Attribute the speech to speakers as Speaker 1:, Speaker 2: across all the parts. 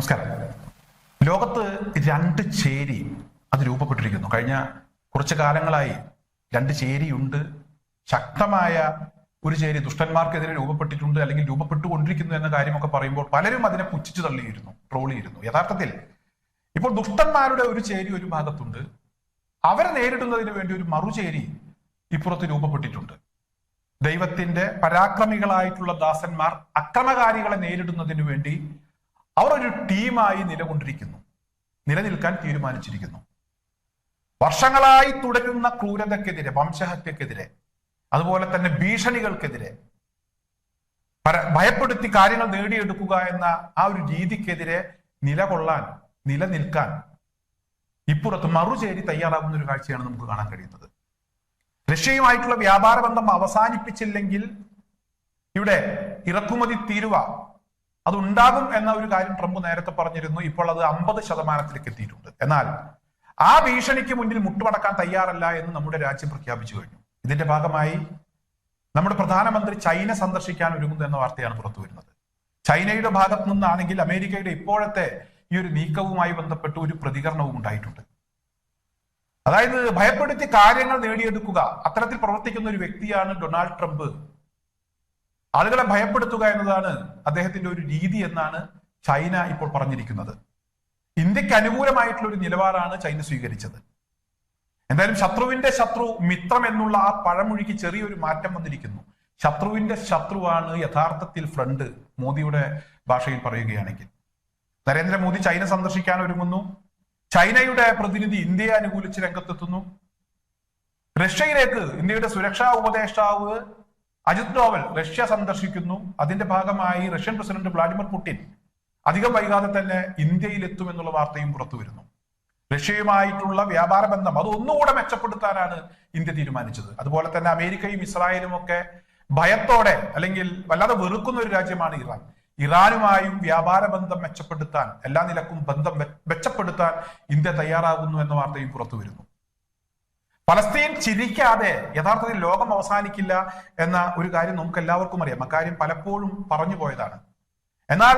Speaker 1: നമസ്കാരം. ലോകത്ത് രണ്ട് ചേരി അത് രൂപപ്പെട്ടിരിക്കുന്നു. കഴിഞ്ഞ കുറച്ചു കാലങ്ങളായി രണ്ട് ചേരിയുണ്ട്. ശക്തമായ ഒരു ചേരി ദുഷ്ടന്മാർക്കെതിരെ രൂപപ്പെട്ടിട്ടുണ്ട് അല്ലെങ്കിൽ രൂപപ്പെട്ടുകൊണ്ടിരിക്കുന്നു എന്ന കാര്യമൊക്കെ പറയുമ്പോൾ പലരും അതിനെ പുച്ഛിച്ചു തള്ളിയിരുന്നു ട്രോളിയിരുന്നു. യഥാർത്ഥത്തിൽ ഇപ്പോൾ ദുഷ്ടന്മാരുടെ ഒരു ചേരി ഒരു ഭാഗത്തുണ്ട്. അവരെ നേരിടുന്നതിന് വേണ്ടി ഒരു മറുചേരി ഇപ്പുറത്ത് രൂപപ്പെട്ടിട്ടുണ്ട്. ദൈവത്തിന്റെ പരാക്രമികളായിട്ടുള്ള ദാസന്മാർ അക്രമകാരികളെ നേരിടുന്നതിന് വേണ്ടി അവർ ഒരു ടീമായി നിലകൊണ്ടിരിക്കുന്നു. നിലനിൽക്കാൻ തീരുമാനിച്ചിരിക്കുന്നു. വർഷങ്ങളായി തുടരുന്ന ക്രൂരതക്കെതിരെ വംശഹത്യക്കെതിരെ അതുപോലെ തന്നെ ഭീഷണികൾക്കെതിരെ ഭയപ്പെടുത്തി കാര്യങ്ങൾ നേടിയെടുക്കുക എന്ന ആ ഒരു രീതിക്കെതിരെ നിലകൊള്ളാൻ നിലനിൽക്കാൻ ഇപ്പുറത്ത് മറുചേരി തയ്യാറാകുന്ന ഒരു കാഴ്ചയാണ് നമുക്ക് കാണാൻ കഴിയുന്നത്. റഷ്യയുമായിട്ടുള്ള വ്യാപാര ബന്ധം അവസാനിപ്പിച്ചില്ലെങ്കിൽ ഇവിടെ ഇറക്കുമതി തീരുവ അത് ഉണ്ടാകും എന്ന ഒരു കാര്യം ട്രംപ് നേരത്തെ പറഞ്ഞിരുന്നു. ഇപ്പോൾ അത് അമ്പത് ശതമാനത്തിലേക്ക് എത്തിയിട്ടുണ്ട്. എന്നാൽ ആ ഭീഷണിക്ക് മുന്നിൽ മുട്ടുമടക്കാൻ തയ്യാറല്ല എന്ന് നമ്മുടെ രാജ്യം പ്രഖ്യാപിച്ചു കഴിഞ്ഞു. ഇതിന്റെ ഭാഗമായി നമ്മുടെ പ്രധാനമന്ത്രി ചൈന സന്ദർശിക്കാൻ ഒരുങ്ങുന്നു എന്ന വാർത്തയാണ് പുറത്തു വരുന്നത്. ചൈനയുടെ ഭാഗത്തു നിന്നാണെങ്കിൽ അമേരിക്കയുടെ ഇപ്പോഴത്തെ ഈ ഒരു നീക്കവുമായി ബന്ധപ്പെട്ട് ഒരു പ്രതികരണവും ഉണ്ടായിട്ടുണ്ട്. അതായത് ഭയപ്പെടുത്തി കാര്യങ്ങൾ നേടിയെടുക്കുക. അത്തരത്തിൽ പ്രവർത്തിക്കുന്ന ഒരു വ്യക്തിയാണ് ഡൊണാൾഡ് ട്രംപ്. ആളുകളെ ഭയപ്പെടുത്തുക എന്നതാണ് അദ്ദേഹത്തിന്റെ ഒരു രീതി എന്നാണ് ചൈന ഇപ്പോൾ പറഞ്ഞിരിക്കുന്നത്. ഇന്ത്യയ്ക്ക് അനുകൂലമായിട്ടുള്ള ഒരു നിലപാടാണ് ചൈന സ്വീകരിച്ചത്. എന്തായാലും ശത്രുവിന്റെ ശത്രു മിത്രം എന്നുള്ള ആ പഴമൊഴിക്ക് ചെറിയൊരു മാറ്റം വന്നിരിക്കുന്നു. ശത്രുവിന്റെ ശത്രുവാണ് യഥാർത്ഥത്തിൽ ഫ്രണ്ട് മോദിയുടെ ഭാഷയിൽ പറയുകയാണെങ്കിൽ. നരേന്ദ്രമോദി ചൈന സന്ദർശിക്കാൻ ഒരുങ്ങുന്നു. ചൈനയുടെ പ്രതിനിധി ഇന്ത്യയെ അനുകൂലിച്ച് രംഗത്തെത്തുന്നു. റഷ്യയിലേക്ക് ഇന്ത്യയുടെ സുരക്ഷാ ഉപദേഷ്ടാവ് അജിത് ഡോവൽ റഷ്യ സന്ദർശിക്കുന്നു. അതിന്റെ ഭാഗമായി റഷ്യൻ പ്രസിഡന്റ് വ്ളാഡിമിർ പുടിൻ അധികം വൈകാതെ തന്നെ ഇന്ത്യയിലെത്തും എത്തുമെന്നുള്ള വാർത്തയും പുറത്തു വരുന്നു. റഷ്യയുമായിട്ടുള്ള വ്യാപാര ബന്ധം അത് ഒന്നുകൂടെ മെച്ചപ്പെടുത്താനാണ് ഇന്ത്യ തീരുമാനിച്ചത്. അതുപോലെ തന്നെ അമേരിക്കയും ഇസ്രായേലും ഒക്കെ ഭയത്തോടെ അല്ലെങ്കിൽ വല്ലാതെ വെറുക്കുന്ന ഒരു രാജ്യമാണ് ഇറാൻ. ഇറാനുമായും വ്യാപാര ബന്ധം മെച്ചപ്പെടുത്താൻ എല്ലാ നിലക്കും ബന്ധം മെച്ചപ്പെടുത്താൻ ഇന്ത്യ തയ്യാറാകുന്നു എന്ന വാർത്തയും പുറത്തു വരുന്നു. ഫലസ്തീൻ ചിരിക്കാതെ യഥാർത്ഥത്തിൽ ലോകം അവസാനിക്കില്ല എന്ന ഒരു കാര്യം നമുക്ക് എല്ലാവർക്കും അറിയാം. അക്കാര്യം പലപ്പോഴും പറഞ്ഞു പോയതാണ്. എന്നാൽ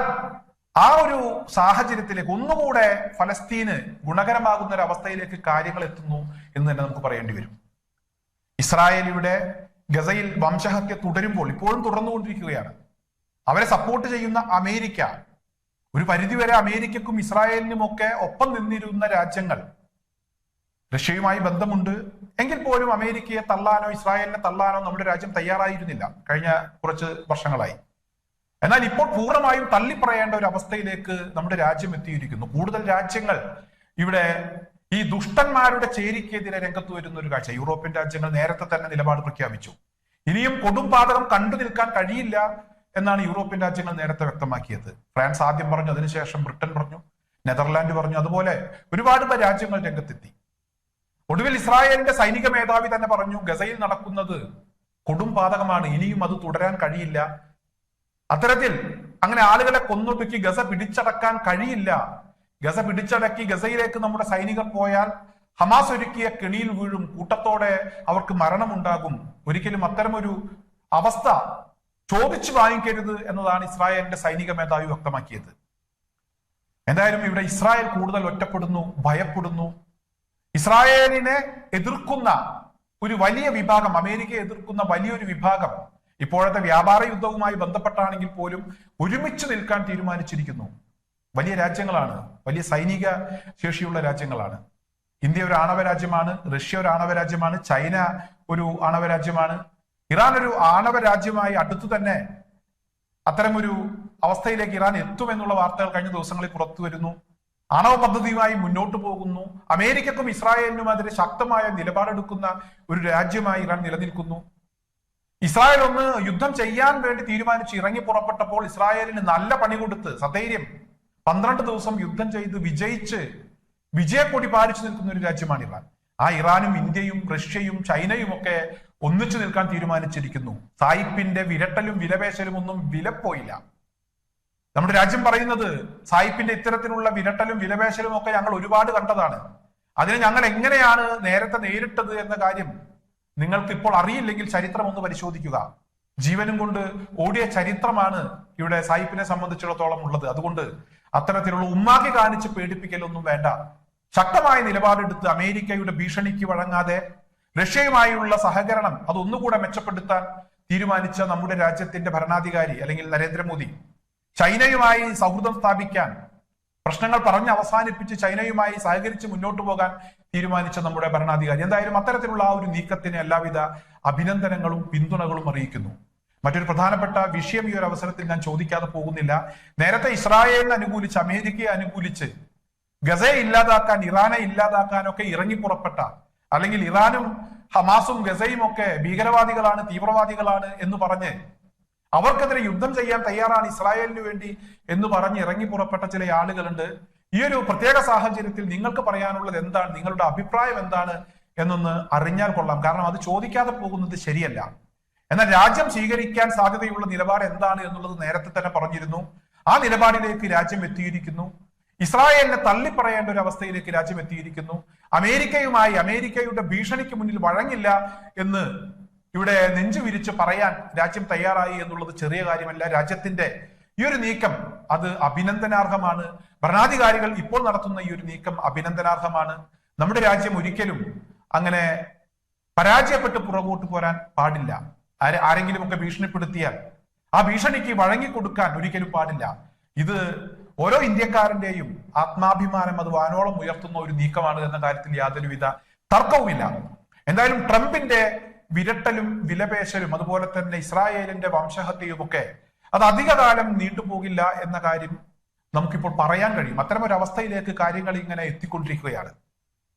Speaker 1: ആ ഒരു സാഹചര്യത്തിലേക്ക് ഒന്നുകൂടെ ഫലസ്തീന് ഗുണകരമാകുന്ന ഒരു അവസ്ഥയിലേക്ക് കാര്യങ്ങൾ എത്തുന്നു എന്ന് തന്നെ നമുക്ക് പറയേണ്ടി വരും. ഇസ്രായേലിയുടെ ഗസയിൽ വംശഹത്യ തുടരുമ്പോൾ ഇപ്പോഴും തുടർന്നുകൊണ്ടിരിക്കുകയാണ്. അവരെ സപ്പോർട്ട് ചെയ്യുന്ന അമേരിക്ക ഒരു പരിധിവരെ അമേരിക്കക്കും ഇസ്രായേലിനും ഒക്കെ ഒപ്പം നിന്നിരുന്ന രാജ്യങ്ങൾ റഷ്യയുമായി ബന്ധമുണ്ട്. എങ്കിൽ പോലും അമേരിക്കയെ തള്ളാനോ ഇസ്രായേലിനെ തള്ളാനോ നമ്മുടെ രാജ്യം തയ്യാറായിരുന്നില്ല കഴിഞ്ഞ കുറച്ച് വർഷങ്ങളായി. എന്നാൽ ഇപ്പോൾ പൂർണമായും തള്ളിപ്പറയേണ്ട ഒരു അവസ്ഥയിലേക്ക് നമ്മുടെ രാജ്യം എത്തിയിരിക്കുന്നു. കൂടുതൽ രാജ്യങ്ങൾ ഇവിടെ ഈ ദുഷ്ടന്മാരുടെ ചേരിക്കെതിരെ രംഗത്ത് വരുന്ന ഒരു കാഴ്ച. യൂറോപ്യൻ രാജ്യങ്ങൾ നേരത്തെ തന്നെ നിലപാട് പ്രഖ്യാപിച്ചു. ഇനിയും കൊടും പാതകം കണ്ടു നിൽക്കാൻ കഴിയില്ല എന്നാണ് യൂറോപ്യൻ രാജ്യങ്ങൾ നേരത്തെ വ്യക്തമാക്കിയത്. ഫ്രാൻസ് ആദ്യം പറഞ്ഞു അതിനുശേഷം ബ്രിട്ടൻ പറഞ്ഞു നെതർലാൻഡ് പറഞ്ഞു അതുപോലെ ഒരുപാട് രാജ്യങ്ങൾ രംഗത്തെത്തി. ഒടുവിൽ ഇസ്രായേലിന്റെ സൈനിക മേധാവി തന്നെ പറഞ്ഞു ഗസയിൽ നടക്കുന്നത് കൊടും പാതകമാണ് ഇനിയും അത് തുടരാൻ കഴിയില്ല. അത്തരത്തിൽ അങ്ങനെ ആളുകളെ കൊന്നൊടുക്കി ഗസ പിടിച്ചടക്കാൻ കഴിയില്ല. ഗസ പിടിച്ചടക്കി ഗസയിലേക്ക് നമ്മുടെ സൈനികർ പോയാൽ ഹമാസ് ഒരുക്കിയ കെണിയിൽ വീഴും കൂട്ടത്തോടെ അവർക്ക് മരണമുണ്ടാകും. ഒരിക്കലും അത്തരമൊരു അവസ്ഥ ചോദിച്ചു വാങ്ങിക്കരുത് എന്നതാണ് ഇസ്രായേലിന്റെ സൈനിക മേധാവി വ്യക്തമാക്കിയത്. എന്തായാലും ഇവിടെ ഇസ്രായേൽ കൂടുതൽ ഒറ്റപ്പെടുന്നു ഭയപ്പെടുന്നു. ഇസ്രായേലിനെ എതിർക്കുന്ന ഒരു വലിയ വിഭാഗം അമേരിക്കയെ എതിർക്കുന്ന വലിയൊരു വിഭാഗം ഇപ്പോഴത്തെ വ്യാപാര യുദ്ധവുമായി ബന്ധപ്പെട്ടാണെങ്കിൽ പോലും ഒരുമിച്ച് നിൽക്കാൻ തീരുമാനിച്ചിരിക്കുന്നു. വലിയ രാജ്യങ്ങളാണ്. വലിയ സൈനിക ശേഷിയുള്ള രാജ്യങ്ങളാണ്. ഇന്ത്യ ഒരു ആണവ രാജ്യമാണ് റഷ്യ ഒരു ആണവ രാജ്യമാണ് ചൈന ഒരു ആണവ രാജ്യമാണ്. ഇറാൻ ഒരു ആണവ രാജ്യമായി അടുത്തു തന്നെ അത്തരമൊരു അവസ്ഥയിലേക്ക് ഇറാൻ എത്തുമെന്നുള്ള വാർത്തകൾ കഴിഞ്ഞ ദിവസങ്ങളിൽ പുറത്തു വരുന്നു. ആണവ പദ്ധതിയുമായി മുന്നോട്ട് പോകുന്നു. അമേരിക്കക്കും ഇസ്രായേലിനും ഇസ്രായേലിനുമെതിരെ ശക്തമായ നിലപാടെടുക്കുന്ന ഒരു രാജ്യമായി ഇറാൻ നിലനിൽക്കുന്നു. ഇസ്രായേൽ ഒന്ന് യുദ്ധം ചെയ്യാൻ വേണ്ടി തീരുമാനിച്ച് ഇറങ്ങി പുറപ്പെട്ടപ്പോൾ ഇസ്രായേലിന് നല്ല പണി കൊടുത്ത് സധൈര്യം പന്ത്രണ്ട് ദിവസം യുദ്ധം ചെയ്ത് വിജയിച്ച് വിജയക്കൊടി പാലിച്ചു നിൽക്കുന്ന ഒരു രാജ്യമാണ് ഇറാൻ. ആ ഇറാനും ഇന്ത്യയും റഷ്യയും ചൈനയും ഒക്കെ ഒന്നിച്ചു നിൽക്കാൻ തീരുമാനിച്ചിരിക്കുന്നു. സായിപ്പിന്റെ വിരട്ടലും വിലപേശലും ഒന്നും വിലപ്പോയില്ല. നമ്മുടെ രാജ്യം പറയുന്നത് സായിപ്പിന്റെ ഇത്തരത്തിലുള്ള വിരട്ടലും വിലപേശലും ഒക്കെ ഞങ്ങൾ ഒരുപാട് കണ്ടതാണ്. അതിനെ ഞങ്ങൾ എങ്ങനെയാണ് നേരത്തെ നേരിട്ടത് എന്ന കാര്യം നിങ്ങൾക്ക് ഇപ്പോൾ അറിയില്ലെങ്കിൽ ചരിത്രം ഒന്ന് പരിശോധിക്കുക. ജീവനും കൊണ്ട് ഓടിയ ചരിത്രമാണ് ഇവിടെ സായിപ്പിനെ സംബന്ധിച്ചിടത്തോളം ഉള്ളത്. അതുകൊണ്ട് അത്തരത്തിലുള്ള ഉമ്മാക്കി കാണിച്ച് പേടിപ്പിക്കലൊന്നും വേണ്ട. ശക്തമായ നിലപാടെടുത്ത് അമേരിക്കയുടെ ഭീഷണിക്ക് വഴങ്ങാതെ റഷ്യയുമായുള്ള സഹകരണം അത് ഒന്നുകൂടെ മെച്ചപ്പെടുത്താൻ തീരുമാനിച്ച നമ്മുടെ രാജ്യത്തിന്റെ ഭരണാധികാരി അല്ലെങ്കിൽ നരേന്ദ്രമോദി ചൈനയുമായി സൗഹൃദം സ്ഥാപിക്കാൻ പ്രശ്നങ്ങൾ പറഞ്ഞ് അവസാനിപ്പിച്ച് ചൈനയുമായി സഹകരിച്ച് മുന്നോട്ട് പോകാൻ തീരുമാനിച്ച നമ്മുടെ ഭരണാധികാരി. എന്തായാലും അത്തരത്തിലുള്ള ആ ഒരു നീക്കത്തിന് എല്ലാവിധ അഭിനന്ദനങ്ങളും പിന്തുണകളും അറിയിക്കുന്നു. മറ്റൊരു പ്രധാനപ്പെട്ട വിഷയം ഈ ഒരു അവസരത്തിൽ ഞാൻ ചോദിക്കാതെ പോകുന്നില്ല. നേരത്തെ ഇസ്രായേലിനെ അനുകൂലിച്ച് അമേരിക്കയെ അനുകൂലിച്ച് ഗസയെ ഇല്ലാതാക്കാൻ ഇറാനെ ഇല്ലാതാക്കാനൊക്കെ ഇറങ്ങി പുറപ്പെട്ട അല്ലെങ്കിൽ ഇറാനും ഹമാസും ഗസയും ഒക്കെ ഭീകരവാദികളാണ് തീവ്രവാദികളാണ് എന്ന് പറഞ്ഞ് അവർക്കെതിരെ യുദ്ധം ചെയ്യാൻ തയ്യാറാണ് ഇസ്രായേലിന് വേണ്ടി എന്ന് പറഞ്ഞ് ഇറങ്ങി പുറപ്പെട്ട ചില ആളുകളുണ്ട്. ഈ ഒരു പ്രത്യേക സാഹചര്യത്തിൽ നിങ്ങൾക്ക് പറയാനുള്ളത് എന്താണ്? നിങ്ങളുടെ അഭിപ്രായം എന്താണ്? എന്നൊന്ന് അറിഞ്ഞാൽ കൊള്ളാം. കാരണം അത് ചോദിക്കാതെ പോകുന്നത് ശരിയല്ല. എന്നാൽ രാജ്യം സ്വീകരിക്കാൻ സാധ്യതയുള്ള നിലപാട് എന്താണ് എന്നുള്ളത് നേരത്തെ തന്നെ പറഞ്ഞിരുന്നു. ആ നിലപാടിലേക്ക് രാജ്യം എത്തിയിരിക്കുന്നു. ഇസ്രായേലിനെ തള്ളിപ്പറയേണ്ട ഒരു അവസ്ഥയിലേക്ക് രാജ്യം എത്തിയിരിക്കുന്നു. അമേരിക്കയുമായി അമേരിക്കയുടെ ഭീഷണിക്ക് മുന്നിൽ വഴങ്ങില്ല എന്ന് ഇവിടെ നെഞ്ചു വിരിച്ച് പറയാൻ രാജ്യം തയ്യാറായി എന്നുള്ളത് ചെറിയ കാര്യമല്ല. രാജ്യത്തിന്റെ ഈ ഒരു നീക്കം അത് അഭിനന്ദനാർഹമാണ്. ഭരണാധികാരികൾ ഇപ്പോൾ നടത്തുന്ന ഈ ഒരു നീക്കം അഭിനന്ദനാർഹമാണ്. നമ്മുടെ രാജ്യം ഒരിക്കലും അങ്ങനെ പരാജയപ്പെട്ട് പുറകോട്ട് പോരാൻ പാടില്ല. ആരെ ആരെങ്കിലും ഒക്കെ ഭീഷണിപ്പെടുത്തിയാൽ ആ ഭീഷണിക്ക് വഴങ്ങിക്കൊടുക്കാൻ ഒരിക്കലും പാടില്ല. ഇത് ഓരോ ഇന്ത്യക്കാരന്റെയും ആത്മാഭിമാനം അത് വാനോളം ഉയർത്തുന്ന ഒരു നീക്കമാണ് എന്ന കാര്യത്തിൽ യാതൊരുവിധ തർക്കവുമില്ല. എന്തായാലും ട്രംപിന്റെ വിരട്ടലും വിലപേശലും അതുപോലെ തന്നെ ഇസ്രായേലിന്റെ വംശഹത്യയും ഒക്കെ അത് അധികകാലം നീണ്ടുപോകില്ല എന്ന കാര്യം നമുക്കിപ്പോൾ പറയാൻ കഴിയും. അത്തരം ഒരു അവസ്ഥയിലേക്ക് കാര്യങ്ങൾ ഇങ്ങനെ എത്തിക്കൊണ്ടിരിക്കുകയാണ്.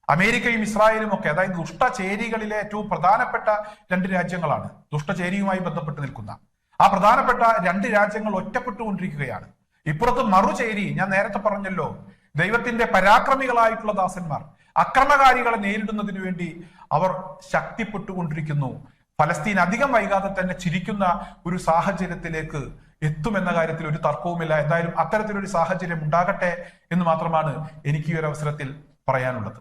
Speaker 1: അമേരിക്കയും ഇസ്രായേലും ഒക്കെ അതായത് ദുഷ്ടചേരികളിലെ ഏറ്റവും പ്രധാനപ്പെട്ട രണ്ട് രാജ്യങ്ങളാണ്. ദുഷ്ടചേരിയുമായി ബന്ധപ്പെട്ട് നിൽക്കുന്ന. ആ പ്രധാനപ്പെട്ട രണ്ട് രാജ്യങ്ങൾ ഒറ്റപ്പെട്ടുകൊണ്ടിരിക്കുകയാണ്. ഇപ്പുറത്ത് മറുചേരി ഞാൻ നേരത്തെ പറഞ്ഞല്ലോ ദൈവത്തിന്റെ പരാക്രമികളായിട്ടുള്ള ദാസന്മാർ അക്രമകാരികളെ നേരിടുന്നതിനു വേണ്ടി അവർ ശക്തിപ്പെട്ടുകൊണ്ടിരിക്കുന്നു. ഫലസ്തീൻ അധികം വൈകാതെ തന്നെ ചിരിക്കുന്ന ഒരു സാഹചര്യത്തിലേക്ക് എത്തുമെന്ന കാര്യത്തിൽ ഒരു തർക്കവുമില്ല. എന്തായാലും അത്തരത്തിലൊരു സാഹചര്യം ഉണ്ടാകട്ടെ എന്ന് മാത്രമാണ് എനിക്ക് ഈ ഒരു അവസരത്തിൽ പറയാനുള്ളത്.